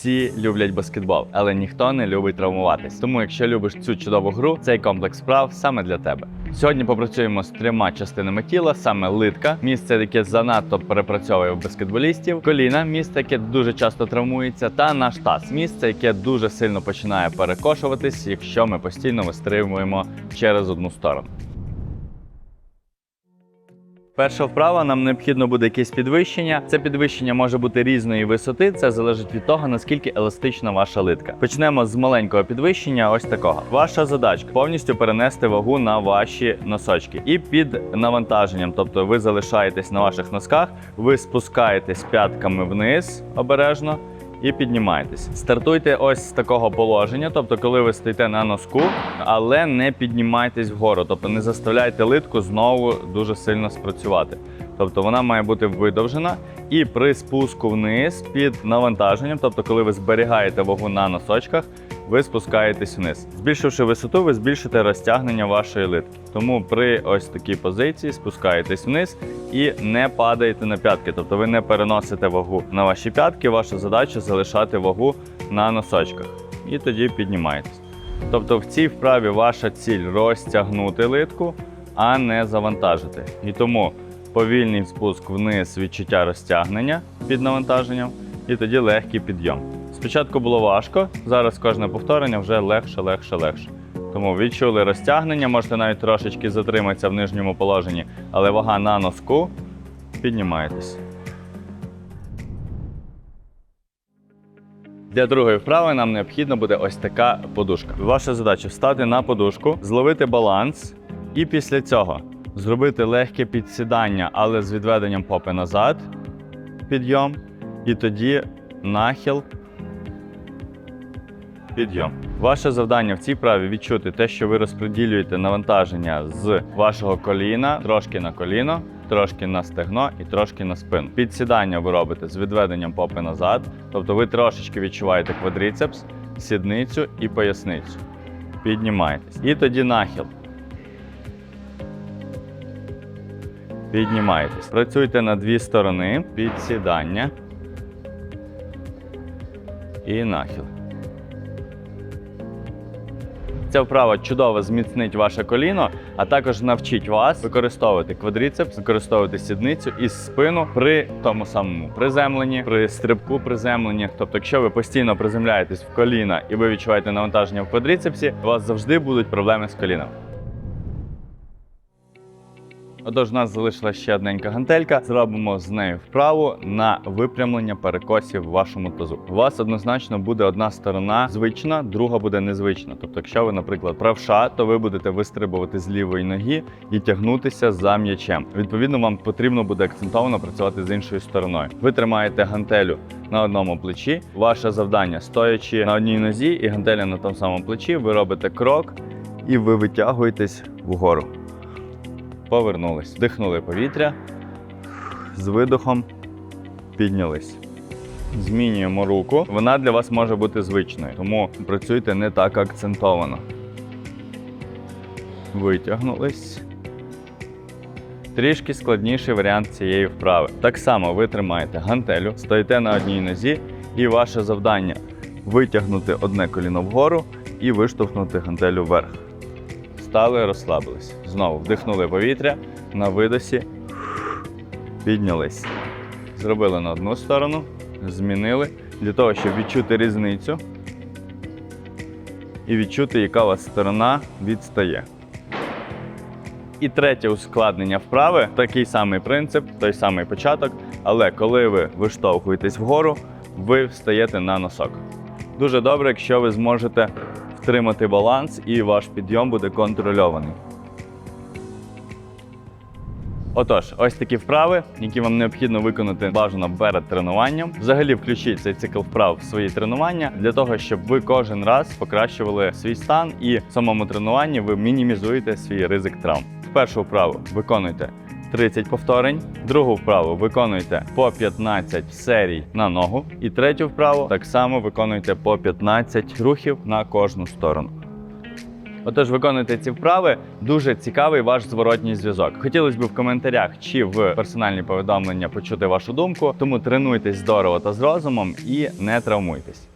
Всі люблять баскетбол, але ніхто не любить травмуватись. Тому, якщо любиш цю чудову гру, цей комплекс справ саме для тебе. Сьогодні попрацюємо з трьома частинами тіла: саме литка, місце, яке занадто перепрацьовує в баскетболістів, коліна, місце, яке дуже часто травмується, та наш таз, місце, яке дуже сильно починає перекошуватись, якщо ми постійно вистрибуємо через одну сторону. Перша вправа нам необхідно буде якесь підвищення. Це підвищення може бути різної висоти. Це залежить від того, наскільки еластична ваша литка. Почнемо з маленького підвищення. Ось такого. Ваша задачка повністю перенести вагу на ваші носочки. І під навантаженням, тобто ви залишаєтесь на ваших носках, ви спускаєтесь п'ятками вниз обережно. І піднімаєтесь. Стартуйте ось з такого положення, тобто, коли ви стоїте на носку, але не піднімайтесь вгору, тобто не заставляйте литку знову дуже сильно спрацювати. Тобто вона має бути видовжена, і при спуску вниз під навантаженням, тобто, коли ви зберігаєте вагу на носочках, ви спускаєтесь вниз. Збільшивши висоту, ви збільшите розтягнення вашої литки. Тому при ось такій позиції спускаєтесь вниз і не падаєте на п'ятки. Тобто ви не переносите вагу на ваші п'ятки. Ваша задача залишати вагу на носочках. І тоді піднімаєтесь. Тобто в цій вправі ваша ціль розтягнути литку, а не завантажити. І тому повільний спуск вниз відчуття розтягнення під навантаженням, і тоді легкий підйом. Спочатку було важко, зараз кожне повторення вже легше, легше, легше. Тому відчули розтягнення, можете навіть трошечки затриматися в нижньому положенні, але вага на носку піднімаєтесь. Для другої вправи нам необхідно буде ось така подушка. Ваша задача встати на подушку, зловити баланс, і після цього зробити легке підсідання, але з відведенням попи назад, підйом, і тоді нахил. Підйом. Ваше завдання в цій вправі відчути те, що ви розподілюєте навантаження з вашого коліна трошки на коліно, трошки на стегно і трошки на спину. Підсідання ви робите з відведенням попи назад, тобто ви трошечки відчуваєте квадріцепс, сідницю і поясницю. Піднімаєтесь. І тоді нахил. Піднімаєтесь. Працюйте на дві сторони. Підсідання. І нахил. Ця вправа чудово зміцнить ваше коліно, а також навчить вас використовувати квадріцепс, використовувати сідницю і спину при тому самому приземленні, при стрибку приземлення. Тобто, якщо ви постійно приземляєтесь в коліна і ви відчуваєте навантаження в квадріцепсі, у вас завжди будуть проблеми з коліном. Отож, у нас залишилася ще одненька гантелька. Зробимо з нею вправу на випрямлення перекосів в вашому тазу. У вас однозначно буде одна сторона звична, друга буде незвична. Тобто, якщо ви, наприклад, правша, то ви будете вистрибувати з лівої ноги і тягнутися за м'ячем. Відповідно, вам потрібно буде акцентовано працювати з іншою стороною. Ви тримаєте гантелю на одному плечі. Ваше завдання стоячи на одній нозі і гантеля на тому самому плечі, ви робите крок і ви витягуєтесь вгору. Повернулись. Вдихнули повітря. З видохом піднялись. Змінюємо руку. Вона для вас може бути звичною, тому працюйте не так акцентовано. Витягнулись. Трішки складніший варіант цієї вправи. Так само ви тримаєте гантелю, стоїте на одній нозі, і ваше завдання витягнути одне коліно вгору і виштовхнути гантелю вверх. Встали, розслабились. Знову вдихнули повітря на видосі, піднялись. Зробили на одну сторону, змінили для того, щоб відчути різницю і відчути, яка у вас сторона відстає. І третє ускладнення вправи такий самий принцип, той самий початок. Але коли ви виштовхуєтесь вгору, ви встаєте на носок. Дуже добре, якщо ви зможете втримати баланс і ваш підйом буде контрольований. Отож, ось такі вправи, які вам необхідно виконати бажано перед тренуванням. Взагалі включіть цей цикл вправ в свої тренування для того, щоб ви кожен раз покращували свій стан і в самому тренуванні ви мінімізуєте свій ризик травм. Першу вправу виконуйте 30 повторень, другу вправу виконуйте по 15 серій на ногу, і третю вправу так само виконуйте по 15 рухів на кожну сторону. Отож, виконуйте ці вправи. Дуже цікавий ваш зворотній зв'язок. Хотілося б в коментарях чи в персональні повідомлення почути вашу думку. Тому тренуйтесь здорово та з розумом і не травмуйтесь.